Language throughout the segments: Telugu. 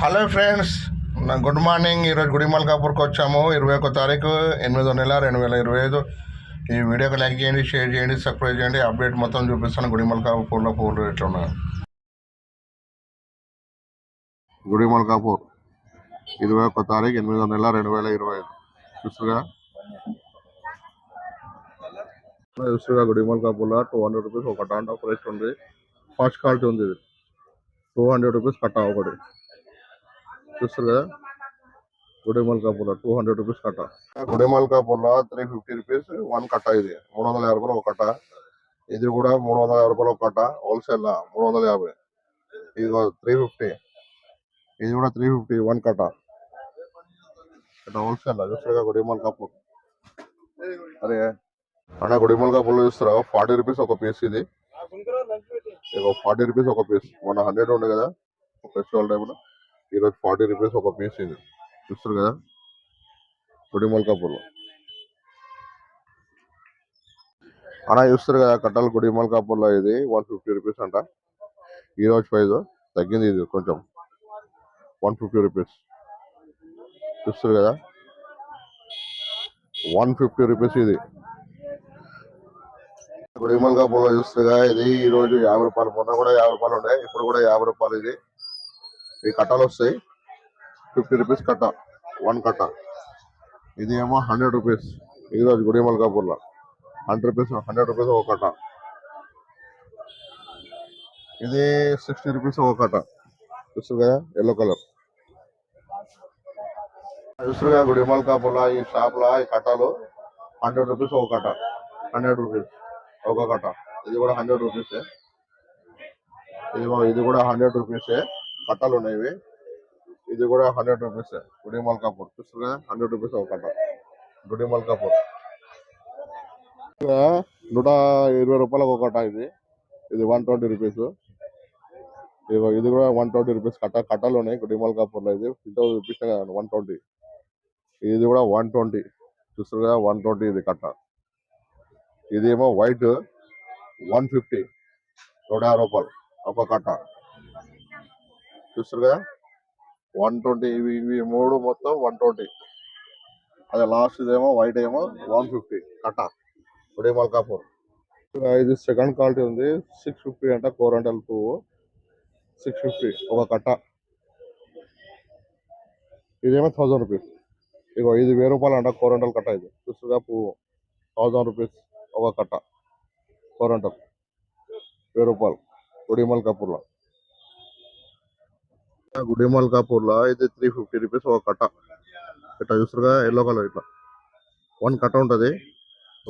హలో ఫ్రెండ్స్ నా గుడ్ మార్నింగ్. ఈరోజు గుడిమల్ కాపూర్కి వచ్చాము. ఇరవై ఒక్క తారీఖు ఎనిమిదో నెల రెండు వేల ఇరవై ఐదు. ఈ వీడియోకి లైక్ చేయండి షేర్ చేయండి సబ్స్క్రైబ్ చేయండి. అప్డేట్ మొత్తం చూపిస్తాను. గుడిమల్ కాపూర్లో పూలు ఎట్లా ఉన్నాయి గుడిమల్ కాపూర్ ఇరవై ఒక్క తారీఖు ఎనిమిదో నెల రెండు వేల ఇరవై ఐదు. చూసుగా చూసుగా గుడిమల్ కాపూర్లో టూ హండ్రెడ్ రూపీస్ ఒక టాంటా ప్రైస్ ఉంది. ఫస్ట్ క్వాలిటీ ఉంది ఇది. టూ హండ్రెడ్ రూపీస్ కట్ట ఒకటి. చూస్తారు కదా? గుడిమల్ కాపూర్లో టూ హండ్రెడ్ రూపీస్ కట్ట. గుడిమల్ కాపూర్లో త్రీ ఫిఫ్టీ రూపీస్ వన్ కట్ట ఇది. మూడు వందల యాభై రూపాయలు ఒక కట్ట. ఇది కూడా మూడు వందల యాభై రూపాయలు ఒక కట్ట. హోల్సేల్ మూడు వందల యాభై. ఇది త్రీ ఫిఫ్టీ ఇది కూడా త్రీ ఫిఫ్టీ వన్ కట్ట. ఇట్లా హోల్సేల్ చూస్తారుగా గుడిమల్ కాపూర్. అరే అన్న గుడిమల్ కాపూర్లో చూస్తారా? ఫార్టీ రూపీస్ ఒక పీస్ ఇది. ఫార్టీ రూపీస్ ఒక పీస్ మన హండ్రెడ్ ఉండే కదా? ఫెస్టివల్ టైంలో ఈరోజు ఫార్టీ రూపీస్ ఒక పీస్ ఇది. చూస్తారు కదా? పొడి మల్కాపూర్లో. అలా చూస్తారు కదా కట్టాలి గుడి మల్కాపూర్లో ఇది. వన్ ఫిఫ్టీ రూపీస్ అంట. ఈరోజు ప్రైజ్ తగ్గింది ఇది కొంచెం. One fifty rupees. చూస్తారు కదా? వన్ ఫిఫ్టీ రూపీస్ ఇది. గుడి మల్కాపూర్లో చూస్తారుగా ఇది ఈ రోజు యాభై రూపాయలు. మొన్న కూడా యాభై రూపాయలు ఉన్నాయి ఇప్పుడు కూడా యాభై రూపాయలు ఇది. ఈ కట్టాలు వస్తాయి. ఫిఫ్టీ రూపీస్ కట్ట వన్ కట్ట ఇది ఏమో హండ్రెడ్ రూపీస్. ఇది రోజు గుడిమల్ కపూర్లో హండ్రెడ్ రూపీస్ హండ్రెడ్ రూపీస్ ఒక కట్ట ఇది సిక్స్టీ రూపీస్ ఒక కట్ట చూస్తారు కదా ఎల్లో కలర్. చూస్తారు కదా గుడిమల్ మల్కాపూర్లో ఈ షాప్లో ఈ కట్టాలు హండ్రెడ్ రూపీస్ ఒక కట్ట హండ్రెడ్ రూపీస్ ఒక కట్ట ఇది కూడా హండ్రెడ్ రూపీసే. ఇది కూడా- ఇది కూడా హండ్రెడ్ రూపీసే. కట్టలు ఉన్నాయి ఇది కూడా హండ్రెడ్ రూపీస్ గుడి మల్కాపూర్. చూస్తారు కదా? హండ్రెడ్ రూపీస్ ఒక కట్ట. గుడి మల్కాపూర్. నూట ఇరవై రూపాయలకు ఒక కట్ట ఇది. ఇది వన్ ట్వంటీ రూపీస్. ఇది కూడా వన్ ట్వంటీ రూపీస్ కట్ట. కట్టలు ఉన్నాయి గుడి మల్కాపూర్లో ఇది. ఇంత రూపీస్ వన్ ట్వంటీ. ఇది కూడా వన్ ట్వంటీ. చూస్తారు కదా? వన్ ట్వంటీ ఇది కట్ట. ఇది ఏమో వైట్ వన్ ఫిఫ్టీ. నూట యాభై రూపాయలు. ఒక కట్ట. చూస్తారు కదా? వన్ ట్వంటీ ఇవి ఇవి మూడు మొత్తం వన్ ట్వంటీ. అదే లాస్ట్ ఏమో వైట్ ఏమో వన్ ఫిఫ్టీ. కట్ట. ఉడే మల్కాపూర్. ఇది సెకండ్ క్వాలిటీ ఉంది. సిక్స్ ఫిఫ్టీ అంట కోరంటల్ పువ్వు సిక్స్ ఫిఫ్టీ ఒక కట్ట. ఇదేమో థౌజండ్ రూపీస్ ఇగో ఇది వెయ్యి రూపాయలు అంట కోరంటల్ కట్ట ఇది. చూస్తుందా పువ్వు. థౌజండ్ రూపీస్ ఒక కట్ట. కోరంటల్ వెయ్యి రూపాయలు. ఉడిమల్ కపూర్లో గుడిమల్ కపూర్లో ఇది త్రీ ఫిఫ్టీ రూపీస్ ఒక కట్ట. ఇట్లా చూస్తారుగా ఎల్లో కలర్ ఇట్లా. వన్ కట్ట ఉంటది.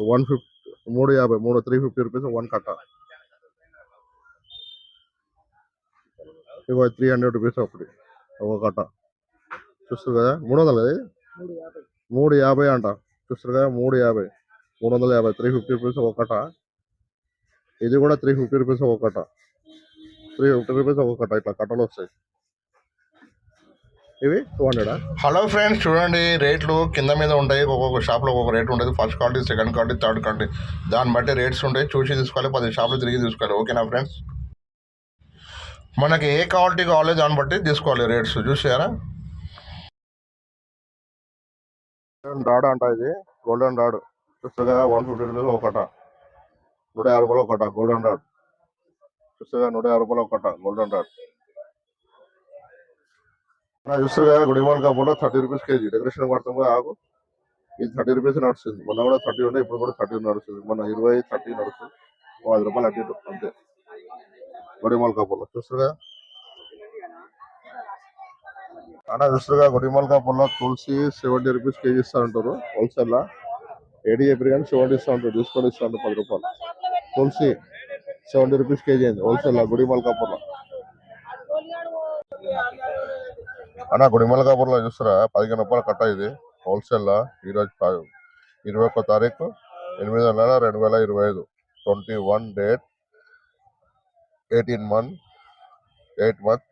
వన్ ఫిఫ్టీ మూడు యాభై మూడు త్రీ ఫిఫ్టీ రూపీస్ వన్ కట్ట. ఇగో త్రీ హండ్రెడ్ రూపీస్ ఒకటి ఒక కట్ట. చూస్తారు కదా మూడు వందలు కదా? మూడు యాభై. అంట. చూస్తారు కదా మూడు యాభై. మూడు వందల యాభై త్రీ ఫిఫ్టీ రూపీస్ ఒక కట్ట. ఇది కూడా త్రీ ఫిఫ్టీ రూపీస్ ఒక కట్ట. త్రీ ఫిఫ్టీ రూపీస్ ఒక కట్ట ఇట్లా కట్టలు వస్తాయి. ఇవి? టూ హండ్రెడా హలో ఫ్రెండ్స్ చూడండి రేట్లు కింద మీద ఉంటాయి. ఒక్కొక్క షాప్లో ఒక్కొక్క రేట్ ఉంటుంది. First quality second quality third quality దాన్ని బట్టి రేట్స్ ఉంటాయి. చూసి తీసుకోవాలి పది షాపులు తిరిగి తీసుకోవాలి. ఓకేనా ఫ్రెండ్స్ మనకి ఏ క్వాలిటీ కావాలో దాన్ని బట్టి తీసుకోవాలి రేట్స్ చూసారా? రాడ్ అంట ఇది. గోల్డెన్ రాడ్ చూస్తుందా? వన్ ఫిఫ్టీ రూపీస్ ఒకట. నూట యాభై రూపాయలు ఒకట. గోల్డెన్ రాడ్ చూస్తుందా? నూట యాభై రూపాయలు ఒకట. గోల్డెన్ రాడ్ చూస్తారు కదా గుడిమాల్ కాకుండా థర్టీ రూపీస్ కేజీ. డెకరేషన్ పడతాం కదా ఆకు. ఇది థర్టీ రూపీస్ నడుస్తుంది. మొన్న కూడా థర్టీ ఉండే ఇప్పుడు కూడా థర్టీ నడుస్తుంది. మొన్న ఇరవై థర్టీ నడుస్తుంది. పది రూపాయలు అటు అంతే. గుడిమాల్ కాపుల్లో చూస్తారు కదా? అన్న చూస్తారు కదా గుడిమాల్ కాపుల్లో తులసి సెవెంటీ రూపీస్ కేజీ ఇస్తా ఉంటారు హోల్సేల్ లా ఏడి చెప్పారు కానీ సెవెంటీ ఇస్తా ఉంటారు డిస్కౌంట్ ఇస్తా ఉంటారు పది రూపాయలు. తులసి సెవెంటీ రూపీస్ కేజీ అయింది హోల్సేల్ లా గుడిమాల్ కాపుల్లో అన్న గుడిమల కాపురంలో చూస్తారా పదిహేను రూపాయలు కట్ట ఇది హోల్సేల్ ఈరోజు ఇరవై ఒక్క తారీఖు ఎనిమిదో నెల రెండు వేల ఇరవై ఐదు. Twenty one date eighteen month eight month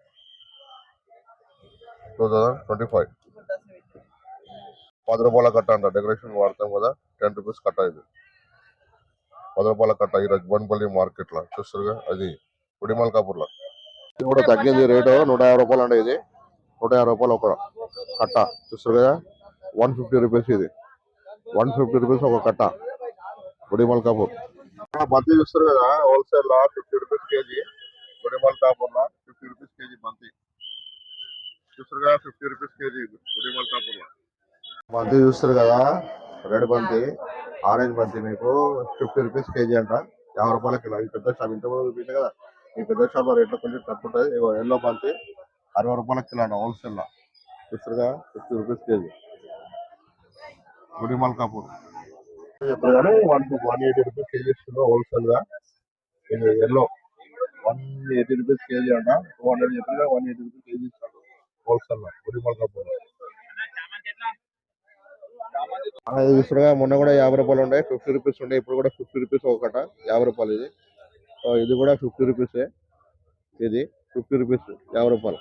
two thousand twenty five. పది రూపాయల కట్ట అంట డెకరేషన్ వాడతాం కదా టెన్ రూపీస్ కట్ట ఇది. పది రూపాయల కట్ట ఈరోజు బొన్పల్లి మార్కెట్లో చూస్తారుగా అది గుడిమల్ కాపూర్లో ఇది కూడా తగ్గింది రేటు నూట యాభై రూపాయలు అండి ఇది. నూట యాభై రూపాయలు ఒక కట్ట. చూస్తారు కదా? వన్ ఫిఫ్టీ రూపీస్ ఇది. వన్ ఫిఫ్టీ రూపీస్ ఒక కట్ట. గుడిమల్ కాపూర్ బంతి చూస్తారు కదా? హోల్సేల్ లా fifty rupees KG. Gudimalkapur లా ఫిఫ్టీ రూపీస్ కేజీ బంతి. చూస్తారు కదా? Fifty rupees KG Gudimalkapur బంతి చూస్తారు కదా? రెడ్ బంతి ఆరెంజ్ బంతి మీకు ఫిఫ్టీ రూపీస్ కేజీ అంట. యాభై రూపాయల కిలో ఈ పెద్ద షాప్ ఇంత చూపించే కదా? ఈ పెద్ద షాప్లో రేట్లో కొంచెం తక్కువ ఉంటుంది ఎల్లో బంతి. అరవై రూపాయల కిలో అంట హోల్సేల్ లా చూస్తారుగా fifty rupees KG. Gudi Malkapur. చెప్పారు కానీ one one eighty rupees KG ఇస్తున్నారు హోల్సేల్గా ఇది yellow. One eighty rupees KG అంట. టూ హండ్రెడ్ చెప్పిన వన్ ఎయిటీ రూపీస్ కేజీ ఇస్తారు హోల్సేల్లో గుడి మల్కాపూర్. ఇది చూస్తున్నారుగా మొన్న కూడా యాభై రూపాయలు ఉండే ఫిఫ్టీ రూపీస్ ఉండే ఇప్పుడు కూడా ఫిఫ్టీ రూపీస్ ఒకట యాభై రూపాయలు ఇది. సో ఇది కూడా ఫిఫ్టీ రూపీస్. ఇది ఫిఫ్టీ రూపీస్ యాభై రూపాయలు.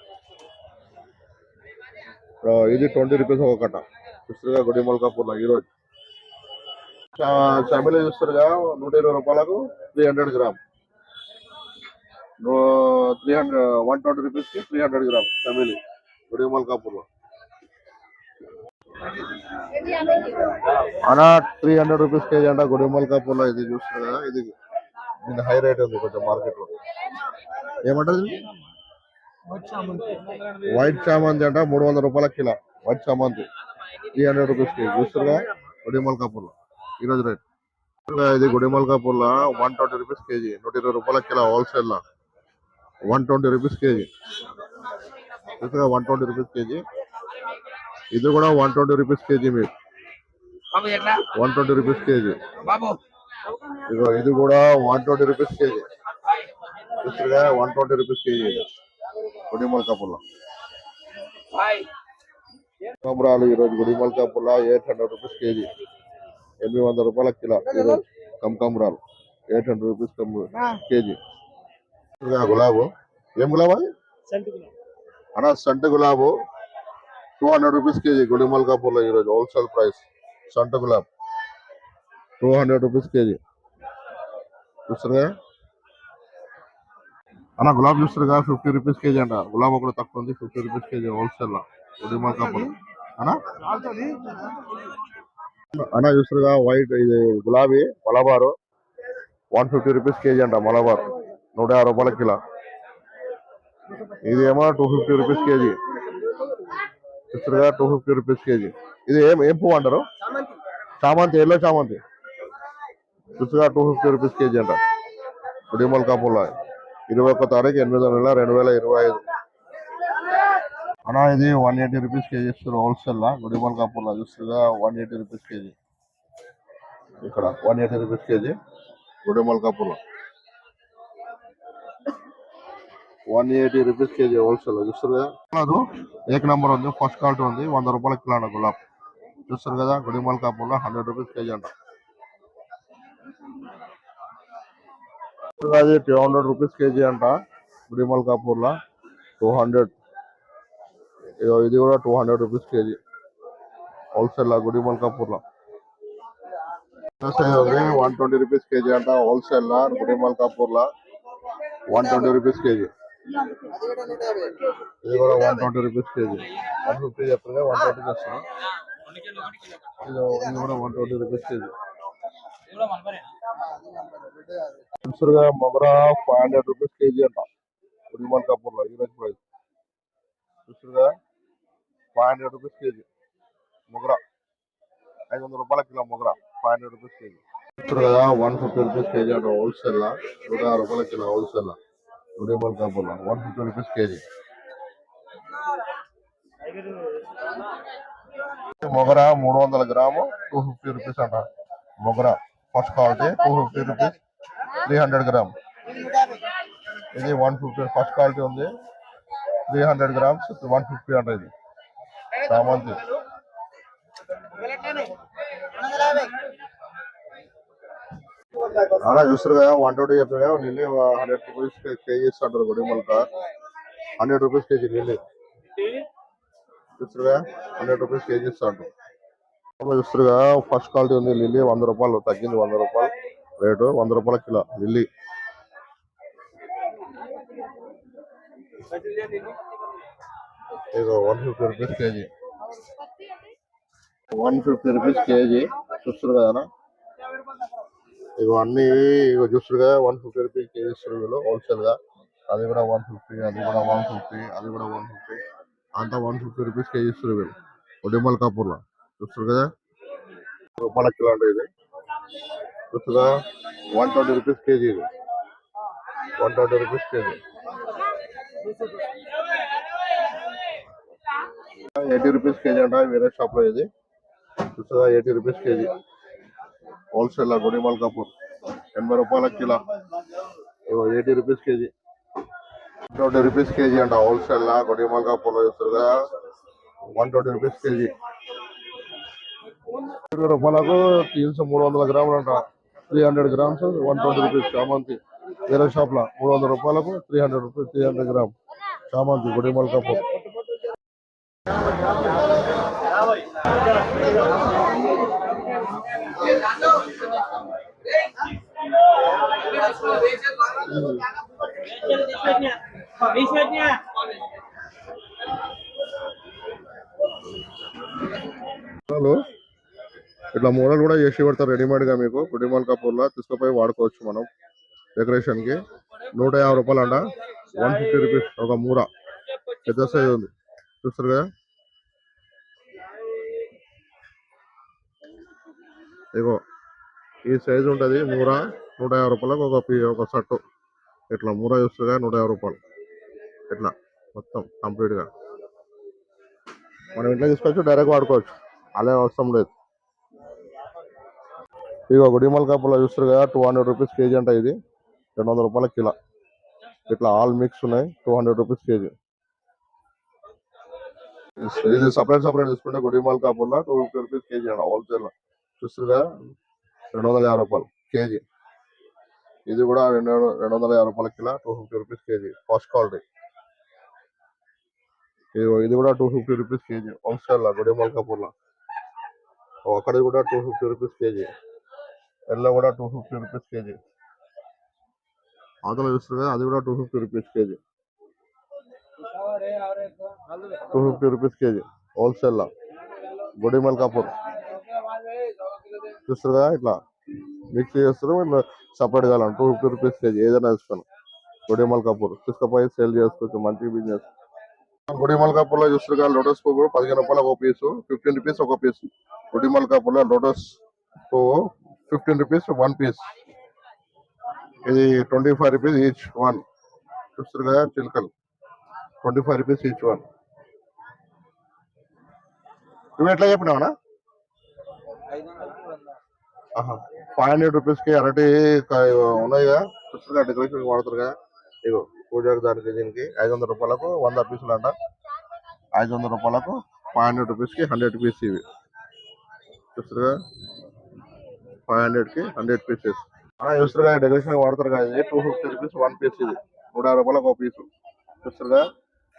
ఇది ట్వంటీ రూపీస్ ఒకట. చూస్తారుగా గుడి మొలకాపూర్లో ఈరోజు చమిలి చూస్తారుగా నూట ఇరవై రూపాయలకు three hundred gram. Three hundred one twenty రూపీస్కి త్రీ హండ్రెడ్ గ్రామ్ చమిలి గుడి మొలకాపూర్లో. అనా త్రీ హండ్రెడ్ రూపీస్ కేజీ అంట గుడి మొలకాపూర్లో. ఇది చూస్తారు కదా ఇది దీని హై రేట్ ఉంది కొంచెం మార్కెట్లో. ఏమంటారు వైట్ చామంతి అంట మూడు వందల రూపాయల కిలో. వైట్ చామంతి త్రీ హండ్రెడ్ రూపీస్ కేజీ చూస్తారుగా గుడిమల్ కపూర్ ఈరోజు రేట్. ఇది గుడిమల్ కపూర్లో వన్ ట్వంటీ రూపీస్ కేజీ. నూట ఇరవై రూపాయల కిలో హోల్సేల్లో. One twenty rupees KG. చూసారా వన్ ట్వంటీ రూపీస్ కేజీ. ఇది కూడా వన్ ట్వంటీ రూపీస్ కేజీ మీకు ఎట్లా? One twenty rupees KG. ఇది కూడా వన్ ట్వంటీ రూపీస్ కేజీ. చూసారుగా వన్ ట్వంటీ రూపీస్ కేజీ. గుడిమల్ కపూర్లో హాయ్ కమరాలు ఈరోజు గుడిమల్ కపూర్లో ఎయిట్ హండ్రెడ్ రూపీస్ కేజీ. ఎనిమిది వందల రూపాయల కిలో ఈరోజు కమకమరాలు ఎయిట్ హండ్రెడ్ రూపీస్ కేజీ. గులాబు. ఏం గులాబు అది? అన్న సంట గులాబు. Two hundred rupees KG Gudimal కపూర్లో ఈరోజు హోల్సేల్ ప్రైస్. సంట gulab. Two hundred rupees KG. చూస్తారుగా అన్న గులాబ్ చూస్తారుగా ఫిఫ్టీ రూపీస్ కేజీ అంట. గులాబ్ ఒకటి తక్కువ ఉంది ఫిఫ్టీ రూపీస్ కేజీ హోల్సేల్లో. కంపెనీ అన్న? చూస్తారుగా వైట్ ఇది గులాబీ Malabar. One fifty rupees KG అంట మలబార్. నూట యాభై రూపాయల కిలో. ఇది ఏమో టూ ఫిఫ్టీ రూపీస్ కేజీ. చూస్తారుగా టూ ఫిఫ్టీ రూపీస్ కేజీ. ఇది ఏం ఏం పువ్వు అంటారు? చామంతి ఎల్లో చామంతి. చూస్తుగా టూ ఫిఫ్టీ రూపీస్ కేజీ అంట. గుడిమల్ కాపుల్లో ఇరవై ఒక్క తారీఖు ఎనిమిదో నెల రెండు వేల ఇరవై ఐదు. అన్నా ఇది వన్ ఎయిటీ రూపీస్ కేజీ ఇస్తారు హోల్సేల్లా. గుడిమల్ కాపూర్లో చూస్తుగా వన్ ఎయిటీ రూపీస్ కేజీ. ఇక్కడ వన్ ఎయిటీ రూపీస్ కేజీ గుడిమల్ కాపూర్లో. One eighty rupees KG wholesale చూస్తారు కదా. కాదు ఏక నెంబర్ ఉంది ఫస్ట్ క్వాలిటీ ఉంది వంద రూపాయల కిలో అంట గులాబ్. చూస్తారు కదా గుడిమల్ కాపూర్లో హండ్రెడ్ రూపీస్ కేజీ అంట. అది టూ హండ్రెడ్ రూపీస్ కేజీ అంట గుడిమల్ కాపూర్ లా టూ హండ్రెడ్ ఇది కూడా two hundred rupees KG. Wholesale లా గుడిమల్ కాపూర్లో. వన్ ట్వంటీ రూపీస్ కేజీ అంట హోల్సేల్లో గుడిమల్ కాపూర్లో. One twenty rupees KG. ఇది కూడా one twenty rupees KG. One fifty చెప్తుంది వన్ ట్వంటీ చేస్తున్నా. ఇది కూడా వన్ ట్వంటీ రూపీస్ కేజీ. చూసారుగా మొగరా ఫైవ్ హండ్రెడ్ రూపీస్ కేజీ అంట గుడిమల్ కపూర్లో ఈరోజు ప్రైస్ చూసారుగా ఫైవ్ హండ్రెడ్ రూపీస్ కేజీ మొగరా ఐదు వందల రూపాయల కిలో మొగరా ఫైవ్ హండ్రెడ్ రూపీస్ కేజీ చూస్తారు కదా వన్ ఫిఫ్టీ రూపీస్ కేజీ అంట హోల్సేల్ నూట యాభై రూపాయల కిలో హోల్సేల్ లా. గుడిమల్ కపూర్లో వన్ ఫిఫ్టీ రూపీస్ కేజీ మొగరా మూడు వందల గ్రాము టూ ఫిఫ్టీ రూపీస్ అంట మొగరా first quality two fifty rupees three hundred gram ఇది వన్ ఫిఫ్టీ ఫస్ట్ క్వాలిటీ ఉంది. Three hundred grams one fifty అంట ఇది. చామంతి అలా చూస్తారు కదా వన్ ట్వంటీ చెప్పారు కదా నిల్లి హండ్రెడ్ రూపీస్ కేజీ ఇస్తుంటారు గుడిమల్క హండ్రెడ్ రూపీస్ కేజీ నిల్లి చూస్తారు కదా హండ్రెడ్ రూపీస్ కేజీ ఇస్తుంటారు చూస్తారు కదా ఫస్ట్ క్వాలిటీ ఉంది లిల్లీ వంద రూపాయలు తగ్గింది వంద రూపాయలు. రేటు వంద రూపాయల కిలో లిల్లీ. ఇగో one fifty rupees KG. One fifty rupees KG. చూస్తారు కదా ఇగో అన్ని ఇగో చూస్తారు కదా వన్ ఫిఫ్టీ రూపీస్ కేజీ ఇస్తారు వీళ్ళు హోల్సేల్గా. అది కూడా వన్ ఫిఫ్టీ అది కూడా వన్ ఫిఫ్టీ అది కూడా వన్ ఫిఫ్టీ అంతా వన్ ఫిఫ్టీ రూపీస్ కేజీ ఇస్తారు వీళ్ళు. ఉడిమల్ కాపూర్లో చూస్తారు కదా? రూపాయల కిలో అంటే ఇది. వన్ ట్వంటీ రూపీస్ కేజీ ఇది. One twenty rupees KG. Eighty rupees KG అంట వేరే షాప్లో ఇది చూస్తుందా eighty rupees KG. Wholesale Gudimalkapur ఎనభై రూపాయల kilo. Eighty rupees KG. Twenty rupees KG అంట హోల్సేల్ గుడిమల్ చూస్తారు కదా? One twenty rupees KG. ఇరవై రూపాయలకు తీన్స్ మూడు వందల గ్రాములు అంట three hundred grams one twenty rupees చామంతి వేరే షాప్లో మూడు వందల రూపాయలకు three hundred rupees three hundred gram చామంతి గుడిమల్ కపూర్ మోడలు ఇట్లా మోడల్ కూడా చేసి పెడతారు రెడీమేడ్గా మీకు. గుడిమల్ కపూర్లో తీసుకుపోయి వాడుకోవచ్చు మనం డెకరేషన్కి నూట యాభై రూపాయలు అంట. వన్ ఫిఫ్టీ రూపీస్ ఒక మూర. పెద్ద సైజ్ ఉంది. చూస్తారు కదా? ఇగో ఈ సైజ్ ఉంటది మూర. నూట యాభై రూపాయలకు ఒక ఒక షర్టు. ఇట్లా మూర చూస్తారు కదా నూట యాభై రూపాయలు. ఇట్లా మొత్తం కంప్లీట్గా మనం ఇంట్లో తీసుకోవచ్చు డైరెక్ట్ వాడుకోవచ్చు. అలా అవసరం లేదు. ఇక గుడిమల్ కప్పులో చూస్తారు కదా టూ హండ్రెడ్ రూపీస్ కేజీ అంట ఇది. రెండు వందల రూపాయల కిలో. ఇట్లా ఆల్ మిక్స్ ఉన్నాయి టూ హండ్రెడ్ రూపీస్ కేజీ. ఇది సపరేట్ సపరేట్ తీసుకుంటే గుడిమల్ కాపుల్లో టూ ఫిఫ్టీ రూపీస్ కేజీ అంట హోల్సేల్ చూస్తారు కదా రెండు వందల యాభై రూపాయలు కేజీ. ఇది కూడా రెండు రెండు వందల యాభై రూపాయల kilo two fifty rupees KG first quality ఇదిగో ఇది కూడా two fifty rupees KG wholesale గుడిమల్ కపూర్లో అక్కడ కూడా two fifty rupees KG. Yellow కూడా టూ ఫిఫ్టీ రూపీస్ కేజీ అవతల చూస్తారు కదా అది కూడా two fifty rupees KG two fifty rupees KG హోల్సేల్లో. గుడిమల్ కపూర్ చూస్తారు కదా ఇట్లా. మిక్స్ చేస్తారు ఇట్లా సపరేట్ కావాలి టూ ఫిఫ్టీ రూపీస్ కేజీ ఏదైనా ఇస్తాను గుడిమల్ కపూర్ తీసుకుపోయి సేల్ చేసుకోవచ్చు మంచి బిజినెస్ గుడిమల్ కపూర్ చూస్తారు కదా లోటస్ పువ్వు పదిహేను రూపాయలు ఒక పీసు ఫిఫ్టీన్ రూపీస్ ఒక పీస్ గుడిమల్ కపూర్ లోటస్ పువ్వు ఫిఫ్టీన్ రూపీస్ వన్ పీస్ ఇది twenty five rupees each one చూస్తారు చిలుకలు. Twenty five rupees each one నువ్వు ఎట్లా చెప్పినావనా ఫైవ్ హండ్రెడ్ రూపీస్కి అరటి ఉన్నాయిగా ఉన్నాయి కదా. చూస్తారు డెకరేషన్ కదా. ఇగో పూజకు దానికి దీనికి ఐదు వందల రూపాయలకు వంద పీసులు అంట. ఐదు వందల రూపాయలకు ఫైవ్ హండ్రెడ్ రూపీస్కి హండ్రెడ్ పీస్ ఇవి. చూస్తారు ఫైవ్ హండ్రెడ్కి హండ్రెడ్ పీసెస్ చూస్తారు కదా డెకరేషన్ వాడతారు కదా ఇది two fifty rupees one piece ఇది. నూట యాభై రూపాయలకు ఒక పీస్ చూస్తారు కదా?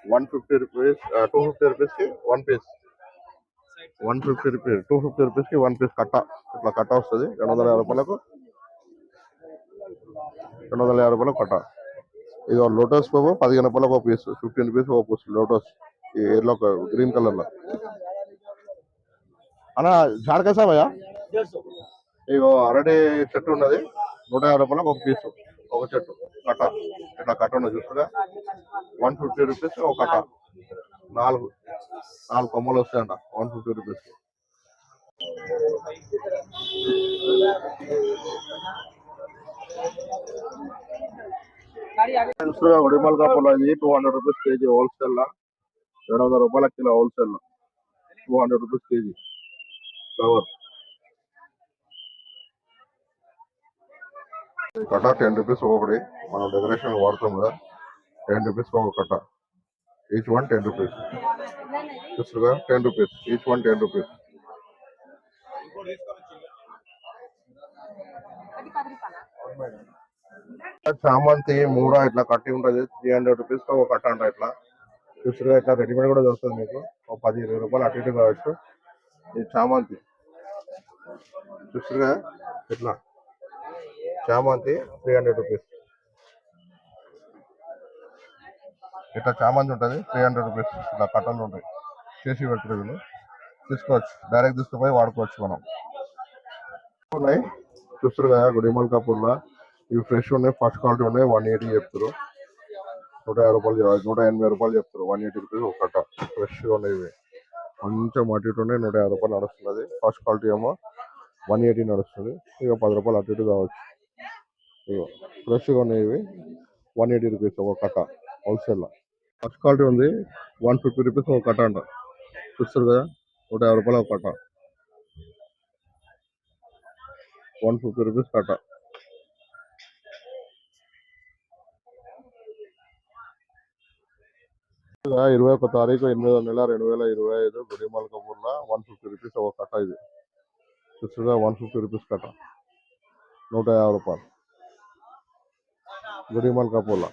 One fifty rupees two fifty రూపీస్కి one piece one fifty rupees two fifty రూపీస్కి వన్ పీస్ కట్ట. ఇట్లా కట్ట వస్తుంది. రెండు వందల యాభై రూపాయలకు. రెండు వందల యాభై రూపాయలకు కట్ట. ఇది లోటస్ పువ్వు పదిహేను రూపాయలకు ఒక పీస్ ఫిఫ్టీన్ రూపీస్ ఒక పీస్ లోటస్ ఈ ఎల్లో గ్రీన్ కలర్లో. అన్న జాడకా సాబయ్యా? ఇగో అరటి చెట్టు ఉన్నది. నూట యాభై రూపాయలకు ఒక పీస్ ఒక చెట్టు కట్ట. ఇట్లా కట్ట ఉన్నది చూస్తుగా వన్ ఫిఫ్టీ రూపీస్ ఒక కట్ట. నాలుగు నాలుగు కొమ్మలు వస్తాయంట. వన్ ఫిఫ్టీ రూపీస్ చూస్తుగా ఉడిమల్ కాపులో ఇది two hundred rupees KG wholesale లా. రెండు వందల రూపాయల kilo wholesale two hundred rupees KG. Flower కట్ట టెన్ రూపీస్ ఒకటి. మనం డెకరేషన్ వాడతాం కదా. టెన్ రూపీస్ ఒక కట్ట. Each one ten rupees చూస్తుగా ten rupees each one ten rupees చామంతి మూర ఇట్లా కట్టి ఉంటుంది. త్రీ హండ్రెడ్ రూపీస్ ఒక కట్ట అంట ఇట్లా. చూస్తుగా ఇట్లా రెడీమేడ్ కూడా దొరుకుతుంది మీకు. ఒక పది ఇరవై రూపాయలు అటు ఇటు కావచ్చు. ఈ చామంతి చూస్తుగా ఇట్లా. చామంతి త్రీ హండ్రెడ్ రూపీస్ ఇట్లా చామంతి ఉంటుంది త్రీ హండ్రెడ్ రూపీస్ ఇట్లా కట్టలు ఉంటాయి. చేసి పెడతారు వీళ్ళు. తీసుకోవచ్చు. డైరెక్ట్ తీసుకుపోయి వాడుకోవచ్చు మనం. ఉన్నాయి. చూస్తారు కదా గుడిమల్ కాపూర్లో. ఇవి ఫ్రెష్ ఉన్నాయి ఫస్ట్ క్వాలిటీ ఉన్నాయి వన్ ఎయిటీ చెప్తారు నూట యాభై రూపాయలు నూట ఎనభై రూపాయలు చెప్తారు వన్ ఎయిటీ రూపీస్ ఒక కట్ట ఫ్రెష్గా ఉన్నాయి ఇవి. కొంచెం అటు ఇటు ఉన్నాయి నూట యాభై రూపాయలు నడుస్తున్నది. ఫస్ట్ క్వాలిటీ ఏమో వన్ ఎయిటీ నడుస్తుంది ఇక పది రూపాయలు అటు ఇటు కావచ్చు. ఇగో ఫ్రెష్గా ఉన్నాయి ఇవి వన్ ఎయిటీ రూపీస్ ఒక కట్ట హోల్సేల్లో ఫస్ట్ క్వాలిటీ ఉంది. వన్ ఫిఫ్టీ రూపీస్ ఒక కట్ట అంట. చూస్తారు కదా నూట యాభై రూపాయలు ఒక కట్ట. వన్ ఫిఫ్టీ రూపీస్ కట్ట. ఇరవై ఒక తారీఖు ఎనిమిదో నెల రెండు వేల ఇరవై ఐదు గుడిమల్కపూర్లో వన్ ఫిఫ్టీ రూపీస్ ఒక కట్ట ఇది. చూస్తుగా వన్ ఫిఫ్టీ రూపీస్ కట్ట. నూట యాభై రూపాయలు. గుడిమల్ కపూర్లో